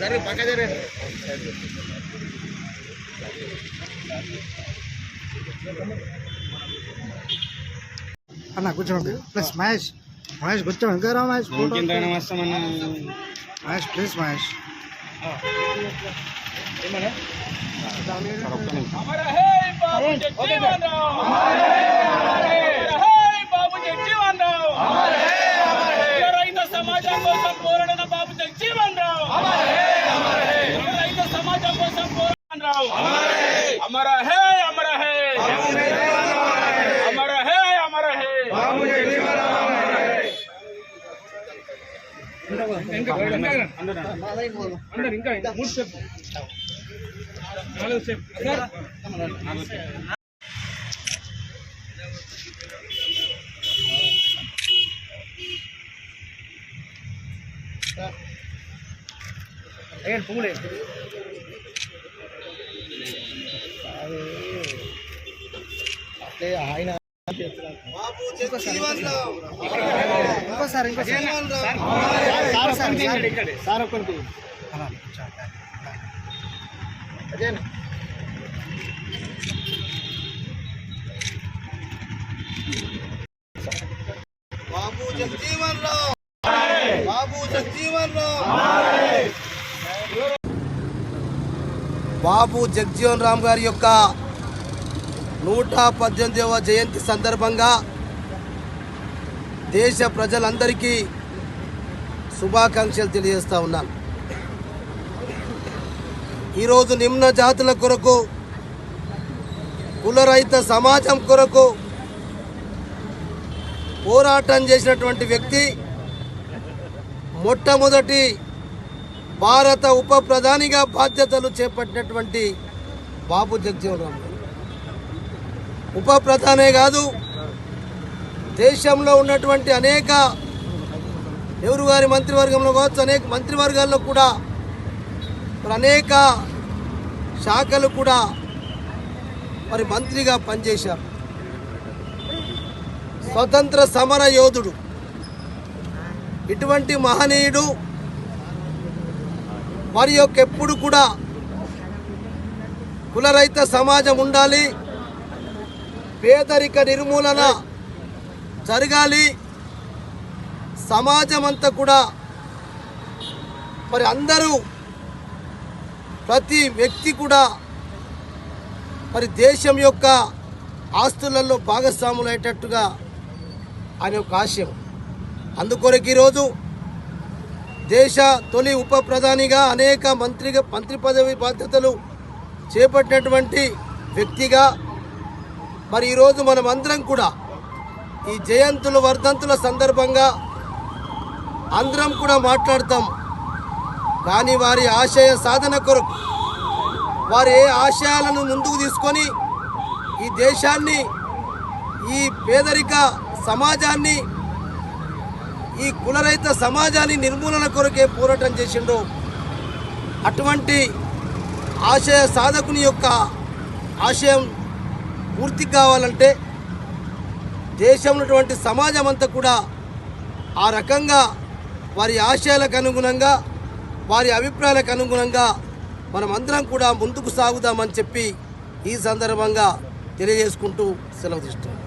జరుగు పక్క జరగండి అన్న కూర్చోండి ప్లీజ్ మహేష్ మహేష్ కూర్చో ఇంకా రా మహేష్ ఫోటో ఇంకెంతైనా వస్తామన్నా మహేష్ ప్లీజ్ మహేష్ అమర సమాజం కోసం పోరాడిన బాబు జగజీవన్ రావు. అమర రైత సమాజం కోసం పోరాడన్ రావు. అమర హే అమర హే అమర హే అమర హే అమర అందరు ఇంకా మూడు స్టెప్. నాలుగు స్టెప్. ఆయన ఇంకోసారి ఇంకోసారి సార్ ఒక్కరికి అదేనా బాబు జగజీవన్ రావు. బాబు జగ్జీవన్ బాబు జగ్జీవన్ రామ్ గారి యొక్క నూట పద్దెనిమిదవ జయంతి సందర్భంగా దేశ ప్రజలందరికీ శుభాకాంక్షలు తెలియజేస్తా ఉన్నాను. ఈరోజు నిమ్న జాతుల కొరకు కులరహిత సమాజం కొరకు పోరాటం చేసినటువంటి వ్యక్తి మొట్టమొదటి భారత ఉప ప్రధానిగా బాధ్యతలు చేపట్టినటువంటి బాబు జగజీవన్ ఉప ప్రధానే కాదు దేశంలో ఉన్నటువంటి అనేక ఎవరు గారి మంత్రివర్గంలో కావచ్చు అనేక మంత్రివర్గాల్లో కూడా మరి అనేక శాఖలు కూడా మరి మంత్రిగా పనిచేశారు. స్వతంత్ర సమర యోధుడు. ఇటువంటి మహనీయుడు వారి యొక్క ఎప్పుడు కూడా కులరహిత సమాజం ఉండాలి పేదరిక నిర్మూలన జరగాలి సమాజం అంతా కూడా మరి అందరూ ప్రతి వ్యక్తి కూడా మరి దేశం యొక్క ఆస్తులలో భాగస్వాములు అయ్యేటట్టుగా ఆయన ఒక ఆశయం. అందుకొరకు ఈరోజు దేశ తొలి ఉప ప్రధానిగా అనేక మంత్రిగా మంత్రి పదవి బాధ్యతలు చేపట్టినటువంటి వ్యక్తిగా మరి ఈరోజు మనం అందరం కూడా ఈ జయంతులు వర్ధంతుల సందర్భంగా అందరం కూడా మాట్లాడతాం. కానీ వారి ఆశయ సాధన కొరకు వారు ఏ ఆశయాలను ముందుకు తీసుకొని ఈ దేశాన్ని ఈ పేదరిక సమాజాన్ని ఈ కులరహిత సమాజాన్ని నిర్మూలన కొరకే పోరాటం చేసిండు. అటువంటి ఆశయ సాధకుని యొక్క ఆశయం పూర్తి కావాలంటే దేశంలో ఉన్నటువంటి సమాజం అంతా కూడా ఆ రకంగా వారి ఆశయాలకు అనుగుణంగా వారి అభిప్రాయాలకు అనుగుణంగా మనం అందరం కూడా ముందుకు సాగుదామని చెప్పి ఈ సందర్భంగా తెలియజేసుకుంటూ సెలవు తీసుకుంటాం